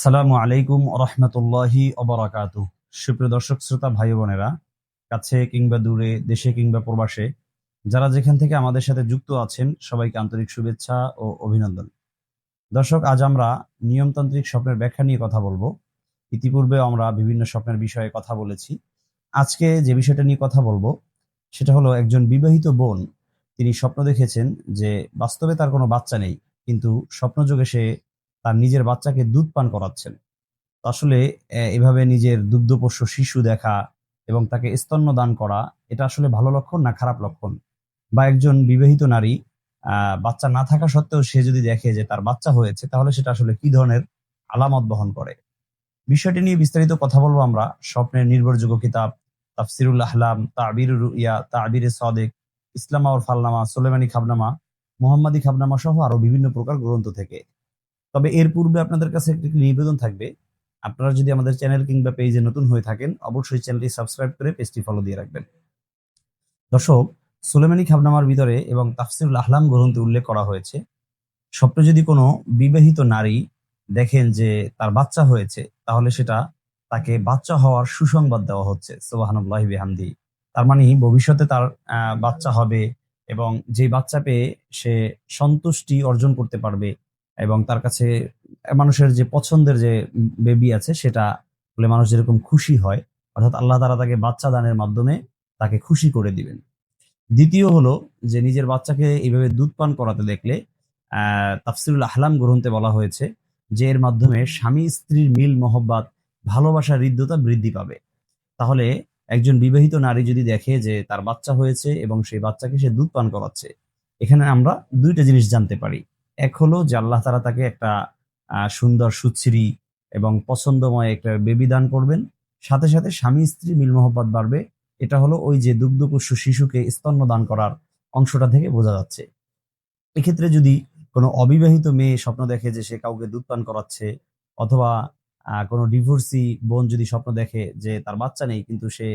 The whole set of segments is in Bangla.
আসসালামু আলাইকুম রহমতুল্লাহি অবরাকাত সুপ্রিয় দর্শক, শ্রোতা, ভাই বোনেরা, কাছে কিংবা দূরে, দেশে কিংবা প্রবাসে, যারা যেখান থেকে আমাদের সাথে যুক্ত আছেন, সবাইকে আন্তরিক শুভেচ্ছা ও অভিনন্দন। দর্শক, আজ আমরা নিয়মতান্ত্রিক স্বপ্নের ব্যাখ্যা নিয়ে কথা বলব। ইতিপূর্বে আমরা বিভিন্ন স্বপ্নের বিষয়ে কথা বলেছি। আজকে যে বিষয়টা নিয়ে কথা বলব, সেটা হলো একজন বিবাহিত বোন। তিনি স্বপ্ন দেখেছেন যে বাস্তবে তার কোনো বাচ্চা নেই, কিন্তু স্বপ্নযোগে সে তার নিজের বাচ্চাকে দুধ পান করাচ্ছেন। আসলে এভাবে নিজের দুগ্ধপোষ্য শিশু দেখা এবং তাকে স্তন্য দান করা, এটা আসলে ভালো লক্ষণ না খারাপ লক্ষণ? বা একজন বিবাহিত নারী বাচ্চা না থাকা সত্ত্বেও সে যদি দেখে যে তার বাচ্চা হয়েছে, তাহলে সেটা আসলে কি ধরনের আলামত বহন করে? বিষয়টি নিয়ে বিস্তারিত কথা বলব আমরা। স্বপ্নের নির্ভরযোগ্য কিতাব, তাফসিরুল আহলাম, তাবির রুইয়া, তাবির সাদেক, ইসলাম আওর ফালনামা, সোলেমানি খাবনামা, মোহাম্মদী খাবনামা সহ আরও বিভিন্ন প্রকার গ্রন্থ থেকে। তবে এর পূর্বে আপনাদের কাছে একটি নিবেদন থাকবে। আপনারা যদি আমাদের চ্যানেল কিংবা পেজে নতুন হয়ে থাকেন, অবশ্যই চ্যানেলটি সাবস্ক্রাইব করে পেজটি ফলো দিয়ে রাখবেন। দর্শক, সুলেমানি খাবনামার ভিতরে এবং তাফসিরুল আহলাম গ্রন্থে উল্লেখ করা হয়েছে, স্বপ্নে যদি কোনো বিবাহিত নারী দেখেন যে তার বাচ্চা হয়েছে, তাহলে সেটা তাকে বাচ্চা হওয়ার সুসংবাদ দেওয়া হচ্ছে। সোবাহানুল্লাহ বিহামদি। তার মানে ভবিষ্যতে তার বাচ্চা হবে এবং যে বাচ্চা পেয়ে সে সন্তুষ্টি অর্জন করতে পারবে এবং তার কাছে মানুষের যে পছন্দের যে বেবি আছে, সেটা বলে মানুষ যেরকম খুশি হয়, অর্থাৎ আল্লাহ তারা তাকে বাচ্চা দানের মাধ্যমে তাকে খুশি করে দিবেন। দ্বিতীয় হলো যে নিজের বাচ্চাকে এইভাবে দুধ পান করাতে দেখলে তাফসিরুল আহলাম গ্রন্থে বলা হয়েছে যে এর মাধ্যমে স্বামী স্ত্রীর মিল, মহব্বত ভালোবাসার হৃদ্যতা বৃদ্ধি পাবে। তাহলে একজন বিবাহিত নারী যদি দেখে যে তার বাচ্চা হয়েছে এবং সেই বাচ্চাকে সে দুধ পান করাচ্ছে, এখানে আমরা দুইটা জিনিস জানতে পারি। এক হলো যে আল্লাহ তারা তাকে একটা সুন্দর সুচ্ছিরি এবং পছন্দময় একটা বেবি দান করবেন। সাথে সাথে স্বামী স্ত্রী মিল মোহব্বত বাড়বে। এটা হলো ওই যে দুগ্ধপুষ্য শিশুকে স্তন্য দান করার অংশটা থেকে বোঝা যাচ্ছে। এক্ষেত্রে যদি কোনো অবিবাহিত মেয়ে স্বপ্ন দেখে যে সে কাউকে দুধ পান করাচ্ছে অথবা কোনো ডিভোর্সি বোন যদি স্বপ্ন দেখে যে তার বাচ্চা নেই কিন্তু সে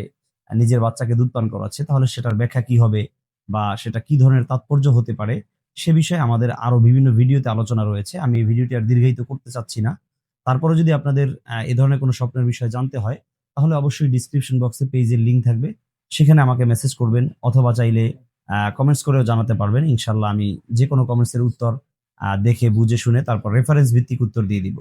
নিজের বাচ্চাকে দুধ পান করাচ্ছে, তাহলে সেটার ব্যাখ্যা কি হবে বা সেটা কি ধরনের তাৎপর্য হতে পারে? সে বিষয়ে আমাদের আরও বিভিন্ন ভিডিওতে আলোচনা রয়েছে। আমি এই ভিডিওটি আর দীর্ঘায়িত করতে চাচ্ছি না। তারপরে যদি আপনাদের এ ধরনের কোনো স্বপ্নের বিষয়ে জানতে হয়, তাহলে অবশ্যই ডিসক্রিপশন বক্সে পেজের লিংক থাকবে। সেখানে আমাকে মেসেজ করবেন অথবা চাইলে কমেন্টস করেও জানাতে পারবেন। ইনশাল্লাহ আমি যে কোনো কমেন্টসের উত্তর দেখে, বুঝে, শুনে তারপর রেফারেন্স ভিত্তিক উত্তর দিয়ে দিব।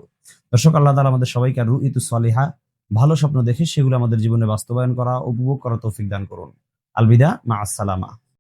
দর্শক, আল্লাহ তালা আমাদের সবাইকে আর রুইতু সালিহা, ভালো স্বপ্ন দেখে সেগুলো আমাদের জীবনে বাস্তবায়ন করা, উপভোগ করা তৌফিক দান করুন। আলবিদা, মা আসসালামা।